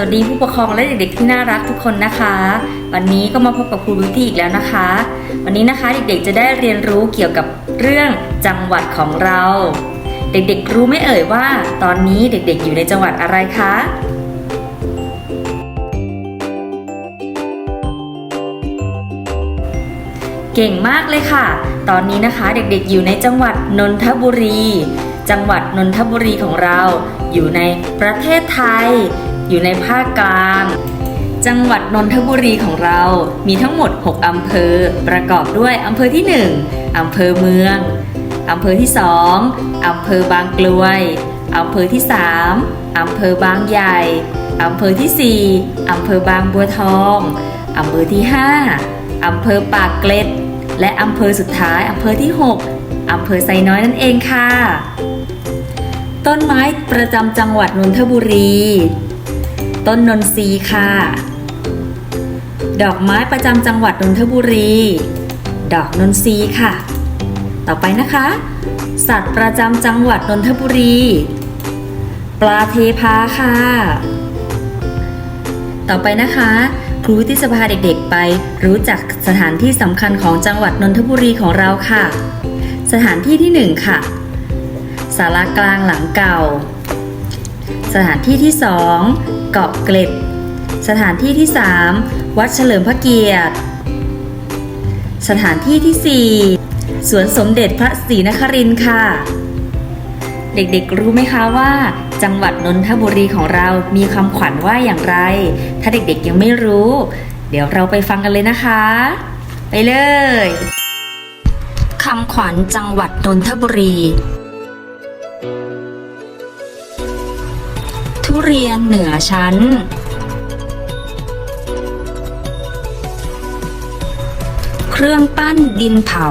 วัสดีผู้ปกครองและเด็กๆที่น่ารักทุกคนนะคะ วันนี้ก็มาพบกับครูบิวตี้อีกแล้วนะคะ วันนี้นะคะเด็กๆจะได้เรียนรู้เกี่ยวกับเรื่องจังหวัดของเรา เด็กๆรู้ไหมเอ่ยว่า ตอนนี้เด็กๆอยู่ในจังหวัดอะไรคะเก่งมากเลยค่ะ ตอนนี้นะคะเด็กๆอยู่ในจังหวัดนนทบุรี จังหวัดนนทบุรีของเรา อยู่ในประเทศไทย อยู่ในภาคกลาง จังหวัดนนทบุรีของเรามีทั้งหมด 6 อำเภอ ประกอบด้วยอำเภอที่ 1 อำเภอเมือง อำเภอที่ 2 อำเภอบางกลวย อำเภอที่ 3 อำเภอบางใหญ่ อำเภอที่ 4 อำเภอบางบัวทอง อำเภอที่ 5 อำเภอปากเกร็ด และอำเภอสุดท้ายอำเภอที่ 6 อำเภอไซน้อยนั่นเองค่ะ ต้นไม้ประจำจังหวัดนนทบุรี ต้นนนทรีค่ะ ดอกไม้ประจำจังหวัดนนทบุรี ดอกนนทรีค่ะ ต่อไปนะคะ สัตว์ประจำจังหวัดนนทบุรี ปลาเทพาค่ะ ต่อไปนะคะ ครูที่จะพาเด็กๆไป รู้จักสถานที่สำคัญของจังหวัดนนทบุรีของเราค่ะ สถานที่ที่หนึ่งค่ะศาลากลางหลังเก่า สถานที่ที่สองเกาะเกร็ด สถานที่ที่สามวัดเฉลิมพระเกียรติ สถานที่ที่สี่สวนสมเด็จพระศรีนครินทร์ค่ะ เด็กๆรู้ไหมคะว่าจังหวัดนนทบุรีของเรามีคำขวัญว่าอย่างไร ถ้าเด็กๆยังไม่รู้ เดี๋ยวเราไปฟังกันเลยนะคะ ไปเลยคำขวัญจังหวัดนนทบุรี เรียนเหนือชั้น เครื่องปั้นดินเผา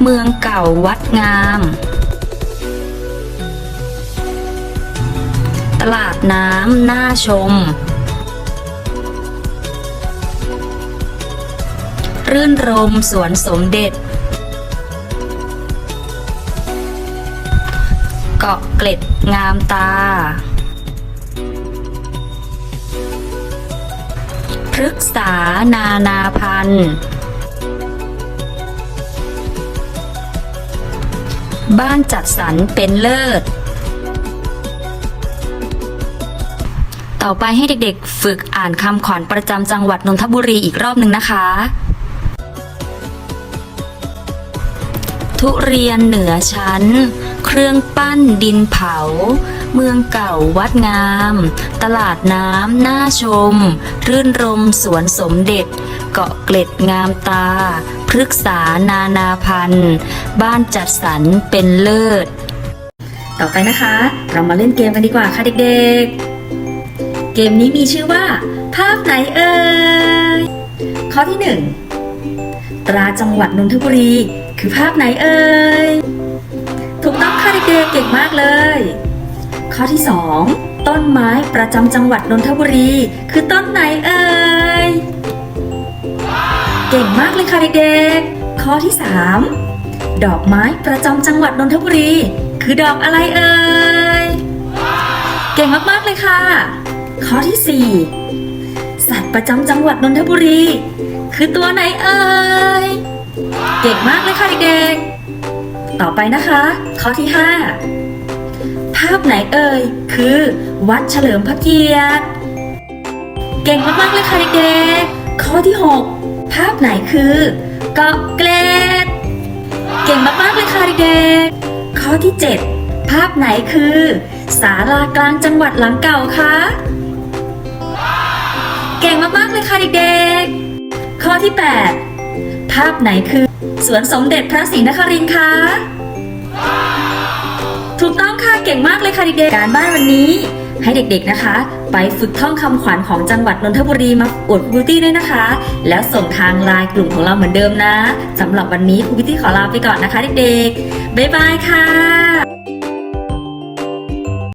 เมืองเก่าวัดงาม ตลาดน้ำน่าชม รื่นรมสวนสมเด็จ เกาะเกล็ดงามตา พฤกษานานาพันธุ์บ้านจัดสรรเป็นเลิศ ต่อไปให้เด็กๆ ฝึกอ่านคำขวัญประจำจังหวัดนนทบุรีอีกรอบหนึ่งนะคะ ทุเรียนเหนือชั้น เครื่องปั้นดินเผา เมืองเก่าวัดงาม ตลาดน้ำน่าชม รื่นรมสวนสมเด็จ เกาะเกล็ดงามตา พฤกษานานาพันธุ์บ้านจัดสรรเป็นเลิศ ต่อไปนะคะ เรามาเล่นเกมกันดีกว่าค่ะเด็กๆ เกมนี้มีชื่อว่า ภาพไหนเอ่ยข้อที่หนึ่ง ตราจังหวัดนนทบุรี คือภาพไหนเอ่ย ถูกต้องค่ะเด็กๆเก่งมากเลย ข้อที่ 2 ต้นไม้ประจำจังหวัดนนทบุรี คือต้นไหนเอ่ย เก่งมากเลยค่ะเด็กๆ ข้อที่ 3 ดอกไม้ประจำจังหวัดนนทบุรี คือดอกอะไรเอ่ย เก่งมากๆเลยค่ะ ข้อที่ 4 สัตว์ประจำจังหวัดนนทบุรี คือตัวไหนเอ่ย เก่งมากเลยค่ะเด็กๆ ต่อไปนะคะ ข้อที่ 5 ภาพไหนเอ่ย คือวัดเฉลิมพระเกียรติ เก่งมากๆเลยค่ะเด็กๆ ข้อที่ 6 ภาพไหนคือเกาะเกร็ด เก่งมากๆเลยค่ะเด็กๆ ข้อที่ 7 ภาพไหนคือศาลากลางจังหวัดหลังเก่าคะ เก่งมาก ๆ เลยค่ะเด็กๆ ข้อที่ 8 ภาพไหนคือสวนสมเด็จพระศรีนครินทร์คะถูกต้องค่ะเก่งมากเลยค่ะเด็กๆ การบ้านวันนี้ ให้เด็กๆนะคะ ไปฝึกท่องคำขวัญของจังหวัดนนทบุรีมาอวดบิวตี้ด้วยนะคะ แล้วส่งทางไลน์กลุ่มของเราเหมือนเดิมนะสำหรับวันนี้ครูบิวตี้ขอลาไปก่อนนะคะเด็กๆบ๊ายบายค่ะ